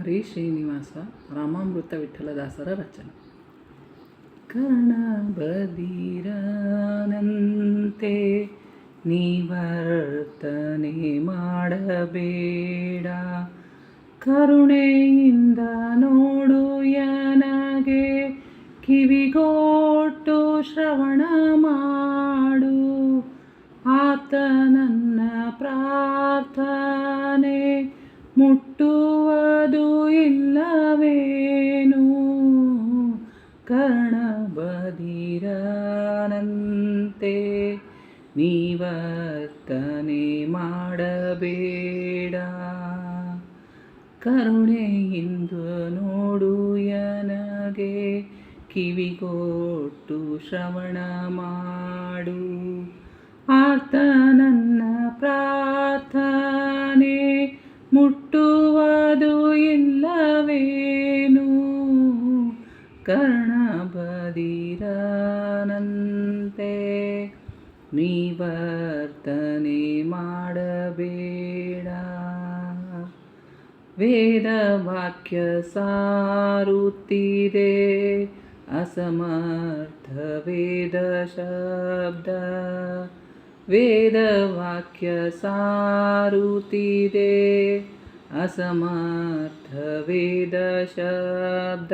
ಹರಿ ಶ್ರೀನಿವಾಸ ರಾಮಾಮೃತ ವಿಠಲದಾಸರ ರಚನೆ ಕರ್ಣ ಬದಿರನಂತೆ ನೀವರ್ತನೆ ಮಾಡಬೇಡ. ಕರುಣೆಯಿಂದ ನೋಡು ಯನಗೆ ಕಿವಿಗೋಟು ಶ್ರವಣ ಮಾಡು. ಆತ ನನ್ನ ನೀವರ್ತನೆ ಮಾಡಬೇಡ. ಕರುಣೆಯಿಂದ ನೋಡು ಯನಗೆ ಕಿವಿಗೊಟ್ಟು ಶ್ರವಣ ಮಾಡು. ಆತ ನನ್ನ ಪ್ರಾರ್ಥನೆ ಮುಟ್ಟುವುದು ಇಲ್ಲವೇನು? ಕರ್ಣಬದಿರನಂತೆ ನೀವರ್ತನೆ ಮಾಡಬೇಡ. ವೇದವಾಕ್ಯ ಸಾರುತ್ತಿದೆ ಅಸಮರ್ಥ ವೇದ ಶಬ್ದ. ವೇದವಾಕ್ಯ ಸಾರುತ್ತಿದೆ ಅಸಮರ್ಥ ವೇದ ಶಬ್ದ.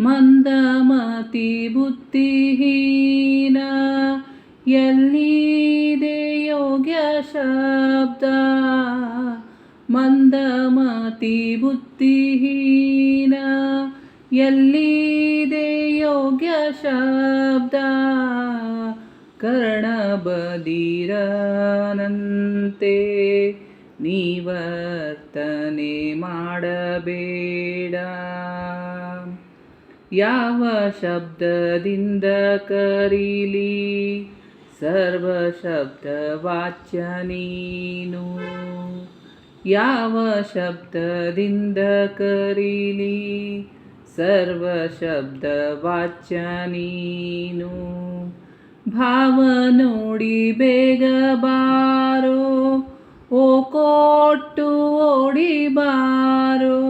ಮಂದಮತಿ ಬುದ್ಧಿಹೀನ ಎಲ್ಲಿದೆ ಯೋಗ್ಯ ಶಬ್ದ? ಮಂದಮತಿ ಬುದ್ಧಿಹೀನ. ಎಲ್ಲಿದೆ ಯೋಗ್ಯ ಶಬ್ದ? ಕರ್ಣಬದಿರನಂತೆ ನೀವರ್ತನೆ ಮಾಡಬೇಡ. ಯಾವ ಶಬ್ದದಿಂದ ಕರೀಲಿ? ಸರ್ವ ಶಬ್ದ ವಾಚ್ಯ ನೀನು. ಯಾವ ಶಬ್ದದಿಂದ ಕರೀಲಿ? ಸರ್ವ ಶಬ್ದ ವಾಚ್ಯ ನೀನು. ಭಾವ ನೋಡಿ ಬೇಗ ಬಾರೋ, ಓ ಕೊಟ್ಟು ಓಡಿ ಬಾರೋ.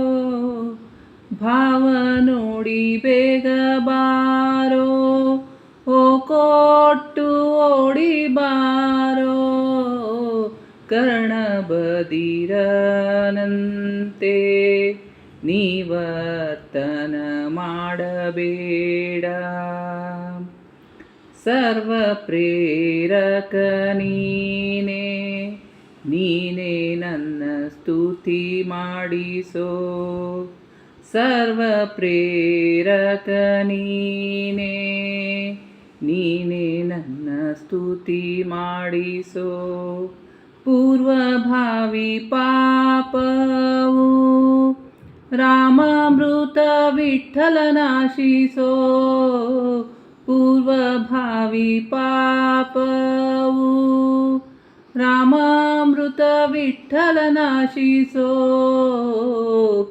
ಭಾವ ನೋಡಿ ಬೇಗ ಬಾರೋ. ಕೊಟ್ಟು ಓಡಿ ಬಾರೋ ಕರ್ಣಬದಿರನಂತೆ ನೀವರ್ತನ ಮಾಡಬೇಡ. ಸರ್ವ ಪ್ರೇರಕ ನೀನೆ ನೀನೆ ನನ್ನ ಸ್ತುತಿ ಮಾಡಿಸೋ. ಸರ್ವ ನೀನೇ ನೀನೇ ನನ್ನ ಸ್ತುತಿ ಮಾಡಿಸೋ. ಪೂರ್ವಭಾವಿ ಪಾಪವು ರಾಮಾಮೃತ ವಿಠಲನಾಶಿಸೋ ಪೂರ್ವಭಾವಿ ಪಾಪವು ರಾಮಾಮೃತ ವಿಠಲನಾಶಿಸೋ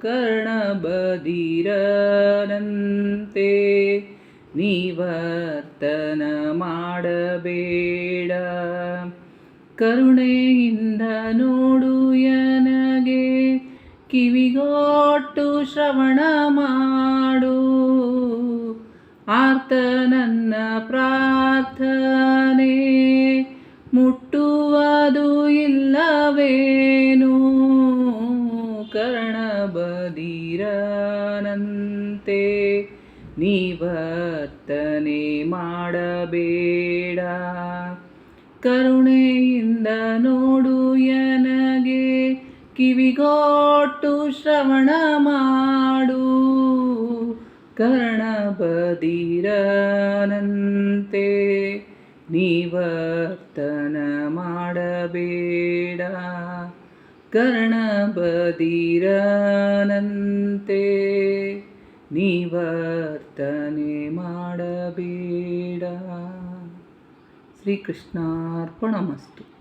ಕರ್ಣಬದಿರನಂತೆ ಕರುಣೆಯಿಂದ ನೋಡು ಯನಗೆ ಕಿವಿಗೊಟ್ಟು ಶ್ರವಣ ಮಾಡು. ಆರ್ತ ನನ್ನ ಪ್ರಾರ್ಥನೆ ಮುಟ್ಟುವುದು ಇಲ್ಲವೇನು? ಕರ್ಣಬದಿರನಂತೆ ನೀವರ್ತನೆ ಮಾಡಬೇಡ. ಕರುಣೆಯಿಂದ ನೋಡು ಯನಗೆ ಕಿವಿಗೊಟ್ಟು ಶ್ರವಣ ಮಾಡು. ಕರ್ಣಬದಿರನಂತೆ ನೀವರ್ತನ ಮಾಡಬೇಡ. ಕರ್ಣಬದಿರನಂತೆ ನೀವರ್ತನೆ ಮಾಡಬೇಡ. ಶ್ರೀಕೃಷ್ಣಾರ್ಪಣಮಸ್ತು.